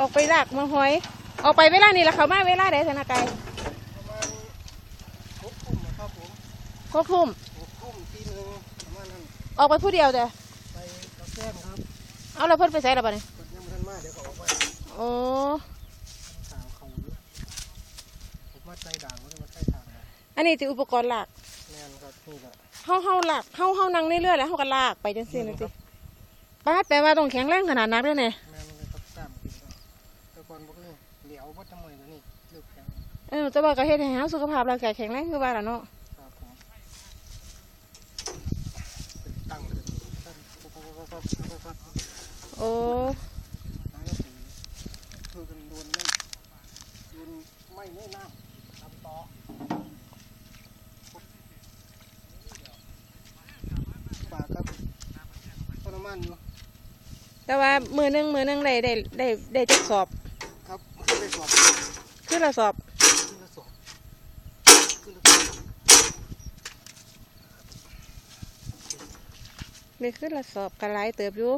ออกไปลากมาหอย ออกไปเวลานี่ละเขามาเวลาใดธนาไกรประมาณหกทุ่มนะครับผมหกทุ่มหกทุ่มทีหนึ่งประมาณนั้นออกไปผู้เดียวจ้ะไปกับแฟนครับเอาแล้วเพิ่นไปใส่ละบ่เนี่ยคนยังไม่ทันมาเดี๋ยวเขาออกไปโอ้ทางเขาอยู่ผมมาใจด่างว่าจะมาใช้ทางไหนอันนี้ติอุปกรณ์ลากแน่นครับนี่แหละเฮาเฮาลากเฮาเฮานั่งเรื่อยๆแล้วเฮาก็ลากไปจังซี่นั่นติป้าดแปลว่าต้องแข็งแรงขนาดนักเด้อเนี่ย แต่ก่อนบอกเลยเหลียววัดทำไมตัวนี้เลือกแข็งเออแต่ว่าก็เฮ็ดให้เฮาสุขภาพร่างกายแข็งแรงคือว่าล่ะเนาะครับผมเป็นตั้งเลยตั้งปั๊บปั๊บปั๊บปั๊บปั๊บปั๊บโอ้แล้วก็สีคือกันโดนไม่โดนไม่ไม่น้ำทำต่อปากครับทรมานอยู่แต่ว่ามือหนึงมือหนึงได้ได้ได้ได้จักสอบครับขึ้นไปสอบ คือละสอบขึ้นไปสอบขึ้นไปสอบได้คือละสอบก็หลายเติบอยู่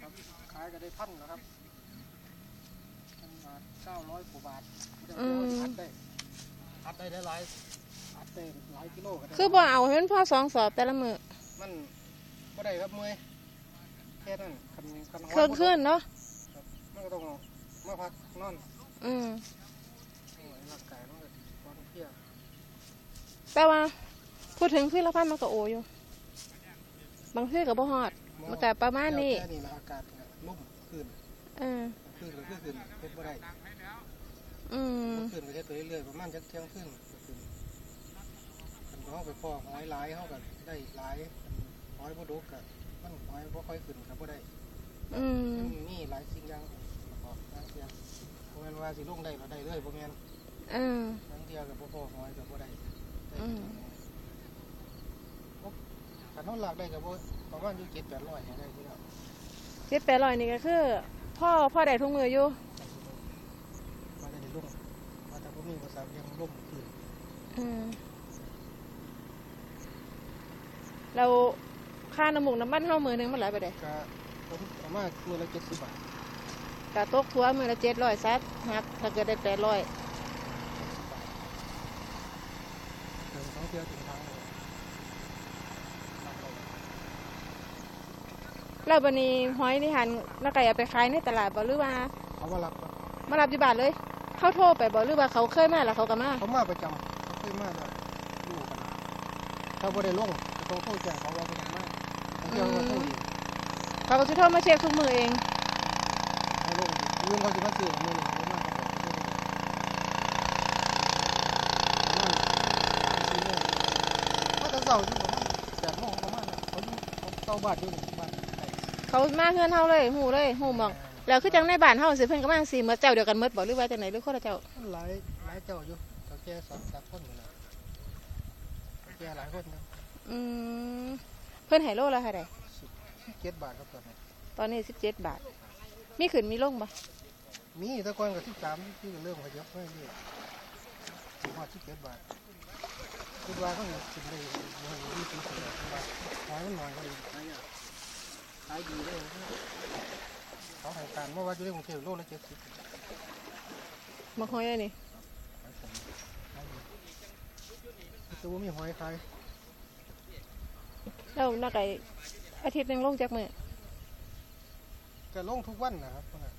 ครับขายก็ได้พันแล้วครับพันบาทเก้าร้อยกว่าบาทอัดได้อัดได้ได้หลายอัดได้หลายกิโลก็ได้คือบ่เอาให้มันพอสองสอบแต่ละมือมันบ่ได้ครับมวยแค่นั้นคันคันเครื่องขึ้นเนาะครับมันก็ต้องมาพักนอน อืม โอ้ยร่างกายมันก็ร้อนเพลีย แต่ว่าพูดถึงพืชละพันธุ์มันก็โออยู่ บางพืชก็บ่ฮอด มันก็ประมาณนี้แค่นี้ละอากาศเนี่ยลุ่มขึ้นเออ ขึ้นก็คือขึ้นเฮ็ดบ่ได้อืม ขึ้นก็เฮ็ดไปเรื่อยๆประมาณจักเที่ยงขึ้นก็ขึ้นคันเขาไปพ่อหอยหลายเขาก็ได้หลายหอยบ่ดกก็มันหอยบ่ค่อยขึ้นก็บ่ได้ อืม มันมีหลายสิ่งอย่างประกอบบางเที่ยบ่แม่นว่าสิลงได้ก็ได้เลยบ่แม่นเออ บางเที่ยก็บ่พอหอยก็บ่ได้ อืมคันเฮาลากได้ก็บ่ประมาณอยู่7-800ได้ที่แล้วเจ็ดแปดร้อยนี่ก็คือ พ่อพ่อได้ทุกมืออยู่ว่าจะได้ลงว่าแต่บ่มีภาษาเรียงล่มขึ้นอืมเราค่าน้ำหมูกน้ำมันเท่ามือหนึงมันหลายไปได้ก็ผมเอามามื้อละ70บาทกะตกทัวมือละเจ็ดร้อยซัดหักถ้าเกิดได้แปดร้อย เดิน ท่องเที่ยวถึงทางเลยลากไปแล้วบันนี้หอยนี่หันนักไก่เอาไปขายในตลาดบ่หรือว่าเขามารับครับมารับที่บ้านเลย เขาโทรไปบ่หรือว่าเขาเคยมาแล้วเขาก็มาเขามาประจำเขาเคยมาแล้วดูกันถ้าบ่ได้ลงก็ต้องโทรแจ้งเขาว่าบ่ได้มาเขาเที่ยวมาโทรอีกเขาก็จะโทรมาเช็คทุกมือเองให้ลงอีกเรื่องเขาสิมาซื้อมื้อนี้ เขามาก็ต้องประมาณแต่เช้อยู่ประมาณ8โมงประมาณนั้นเขาอยู่เขาเต้าบานอยู่นี่บ้านไกลเขามาเฮือนเฮาเลยหูเลยหูบอกแล้วคือจังในบ้านเฮาสิเพิ่นก็มาสิเมื่อเจ้าเดียวกันหมดบ่หรือว่าจังไหนหรือคนละเจ้ามันหลายหลายเจ้าอยู่เขาแก่สองสามคนอยู่แล้วเขาแก่หลายคนนะอืมเพิ่นให้โลละเท่าใดสิบเจ็ดบาทครับตอนนี้ตอนนี้ 17 บาท มีขึ้นมีลงบ่มีแต่ก่อนกับที่สามที่เริ่มขยับไม่เรื่อยสิบห้าสิบเจ็ดบาท คิดว่าเขาเนี่ยสิบเลยมันมีสิบเจ็ดบาทขายมันหน่อยก็เลยขายยากขายดีเลยเขาให้การเมื่อวานอยู่ในกรุงเทพโลละเจ็ดสิบมาหอยอันนี้ขายผมขายดีแต่ว่ามีหอยขายแล้วนักไก่อาทิตย์หนึงลงจักมื้อก็ลงทุกวันนะครับพวกนั้น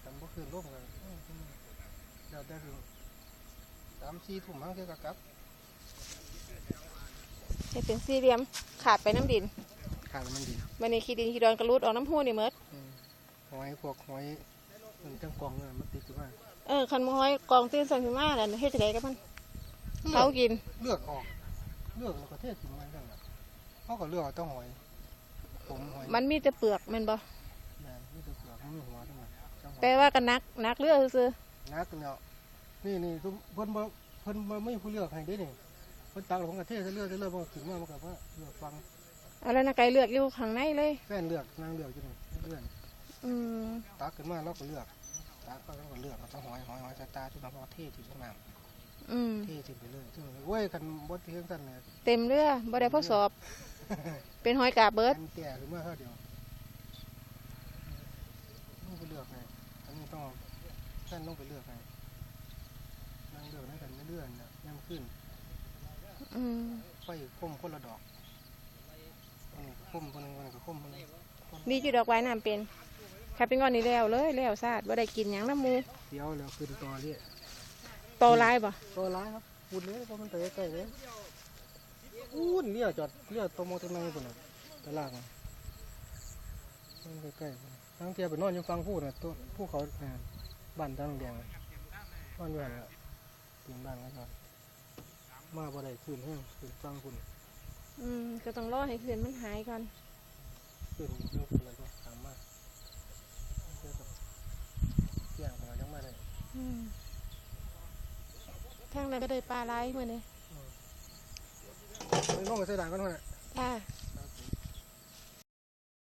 แต่เมื่อคืนลงเลยเดี๋ยวได้คือสามสี่ทุ่มห้างเที่ยวกับกลับ ให้เป็นสี่เหลี่ยมขาดไปน้ำดินขายมันดีวันนี้ขี้ดินขี้ดอนกระรูดออกน้ำหูนี่หมดอืมหอยพวกหอยมันจังกองเนี่ยมันติดอยู่มากเออคันมาหอยกองตื่นสั่งขึ้นมาแล้วเฮ็ดจังไดกับมันเขากินเลือกออก เลือกแล้วก็เทศทิ้งไว้กันน่ะเขาก็เลือกเอาแต้องหอยผมหอยมันมีแต่เปลือกแม่นบ่แม่นนี่ตัวเปลือกมันมีหัวทั้งหมดจังหวะแปลว่ากันนักนักเลือซื่อนักเนี่ยนี่นี่ทุกเพิ่นบ่เพิ่นบ่ไม่ผู้เลือกให้ได้นี่ เพิ่นตักแล้วผมก็เทใส่เลือกใส่เลือกมันก็ถึงมามันก็ว่าเลือกฟังๆเอาแล้วนักไก่เลือกอยู่ข้างในเลย แฟนเลือกนางเลือกอยู่นี่เลื่อนอืมตักขึ้นมาเราก็เลือกตักก็เราก็เลือกเราต้องหอยหอยหอยตาตาจุดน้ำพอเททิ้งข้างน้อืมำเททิ้งไปเลยซึ่งเว้ยคันบ่เที่ยงกันเนี่ยเต็มเรือบ่ได้ทดสอบ เป็นหอยกาบเบิดอันแก่หรือเมื่อเท่าเดียวลูกไปเลือกไงทอันนี้ต้องแท่นต้องไปเลือกให้นั่งเลือกนั่งกันไม่เลื่อนนะย่ำขึ้น อืมไฟคมคนละดอกคนนี้ก็คมคนหนึงคนนี้ก็คมคนหนึงดีจุดดอกไว้น้ำเป็นใครเป็นก่อนนี่แล้วเลยแล้วซาดว่าได้กินหยังน้ำหมูเดี๋ยวแล้วขึ้นต่อเรื่อยโตร้ายบ่ตัวร้ายครับพูดเลยเพราะมันไปใกล้ๆเลยอู้นเลี้ยจอดเลี้ยตัวโมตัวไงปุ่นน่ะตลาดน่ะมันใกล้ๆพุ่นทั้งเทียไปนอนอยู่ฟังพูดน่ะตัวผู้เขาอ่าบ้านตาโรงแดงน่ะนอนอยู่หั่นแหละถึงบ้านแล้วก็ มาบ่ได้คืนแห้งคืนฟังคุณอืมก็ต้องรอให้คืนมันหายก่อนคืนเรื่องคุณแล้วก็ตามมาเที่ยวกับเที่ยงของเรายังมาได้อืมทางนั้นก็ได้ปลาไหลมื้อนี้ไม่ต้องไปใส่ด่างกันเท่านั้นจ้า